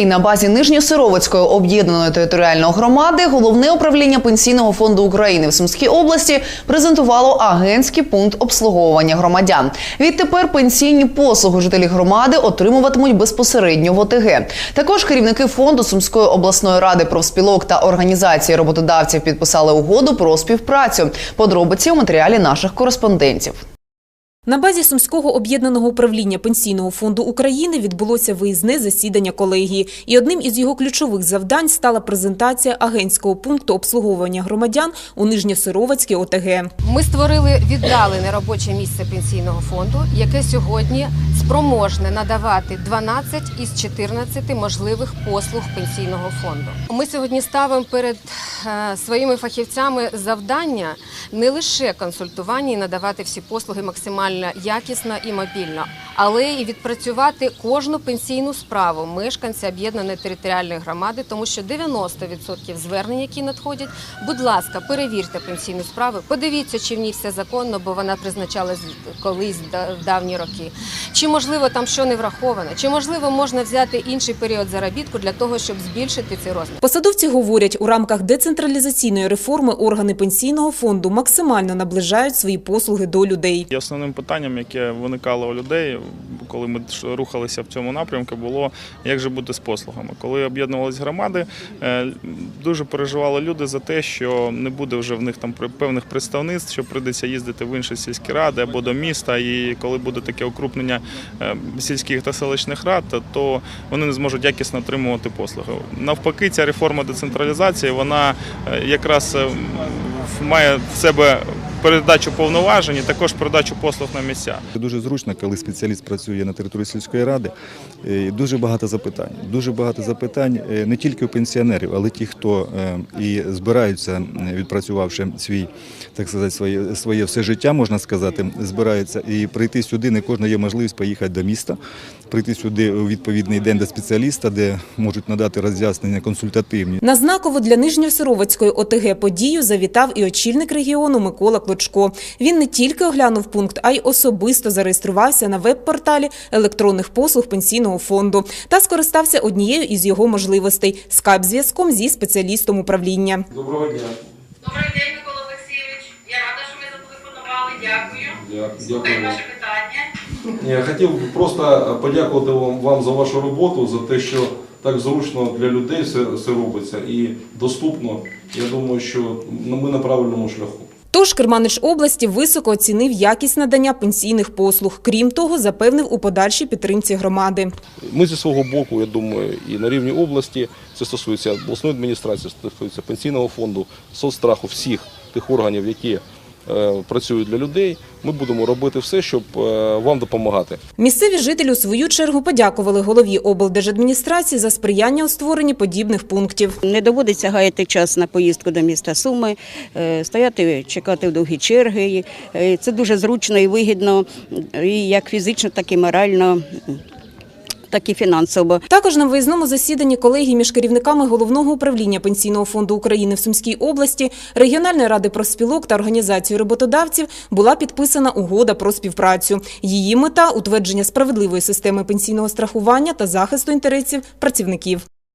І на базі Нижньосировицької об'єднаної територіальної громади головне управління пенсійного фонду України в Сумській області презентувало агентський пункт обслуговування громадян. Відтепер пенсійні послуги жителі громади отримуватимуть безпосередньо в ОТГ. Також керівники фонду Сумської обласної ради профспілок та організації роботодавців підписали угоду про співпрацю. Подробиці у матеріалі наших кореспондентів. На базі Сумського об'єднаного управління Пенсійного фонду України відбулося виїзне засідання колегії. І одним із його ключових завдань стала презентація агентського пункту обслуговування громадян у Нижньосировацькій ОТГ. Ми створили віддалене робоче місце пенсійного фонду, яке сьогодні спроможне надавати 12 із 14 можливих послуг пенсійного фонду. Ми сьогодні ставимо перед е, своїми фахівцями завдання не лише консультування і надавати всі послуги максимально якісно і мобільно, але і відпрацювати кожну пенсійну справу мешканця об'єднаної територіальної громади, тому що 90% звернень, які надходять, будь ласка, перевірте пенсійну справу, подивіться, чи в ній все законно, бо вона призначалась колись в давні роки. Чи можливо там що не враховано, чи можливо можна взяти інший період заробітку для того, щоб збільшити цей розмір. Посадовці говорять, у рамках децентралізаційної реформи органи пенсійного фонду максимально наближають свої послуги до людей. І основним питанням, яке виникало у людей, коли ми рухалися в цьому напрямку, було як же бути з послугами. Коли об'єднувалися громади, е, дуже переживали люди за те, що не буде вже в них там певних представництв, що прийдеться їздити в інші сільські ради або до міста. І коли буде таке укрупнення е, сільських та селищних рад, то вони не зможуть якісно отримувати послуги. Навпаки, ця реформа децентралізації вона е, якраз має в себе передачу повноважень і також передачу послуг на місця. Дуже зручно, коли спеціаліст працює на території сільської ради. Е, Дуже багато запитань. Дуже багато запитань е, не тільки у пенсіонерів, але ті, хто е, і збираються, відпрацювавши свій, так сказати, своє, своє все життя, можна сказати, збираються і прийти сюди. Не кожна є можливість поїхати до міста, прийти сюди у відповідний день до спеціаліста, де можуть надати роз'яснення консультативні. На знакову для Нижньосировацької ОТГ подію завітав і очільник регіону Микола Клочко. Він не тільки оглянув пункт, а й особисто зареєструвався на веб-порталі електронних послуг пенсійного фонду та скористався однією із його можливостей скайп-зв'язком зі спеціалістом управління. Доброго дня. Добрий день, Микола Олексійович. Я рада, що ви зателефонували. Дякую. Дя- Слухаю Дякую. ваше питання. Я хотів просто подякувати вам вам за вашу роботу, за те, що так зручно для людей все, все робиться і доступно. Я думаю, що ну, ми на правильному шляху. Тож Керманич області високо оцінив якість надання пенсійних послуг. Крім того, запевнив у подальшій підтримці громади. Ми зі свого боку, я думаю, і на рівні області, це стосується обласної адміністрації, стосується пенсійного фонду, соцстраху, всіх тих органів, які працюють для людей. Ми будемо робити все, щоб е, вам допомагати. Місцеві жителі у свою чергу подякували голові облдержадміністрації за сприяння у створенні подібних пунктів. Не доводиться гаяти час на поїздку до міста Суми, е, стояти, чекати в довгі черги. Е, Це дуже зручно і вигідно, і як фізично, так і морально, так і фінансово. Також на виїзному засіданні колегії між керівниками головного управління пенсійного фонду України в Сумській області, регіональної ради профспілок та організації роботодавців була підписана угода про співпрацю. Її мета утвердження справедливої системи пенсійного страхування та захисту інтересів працівників.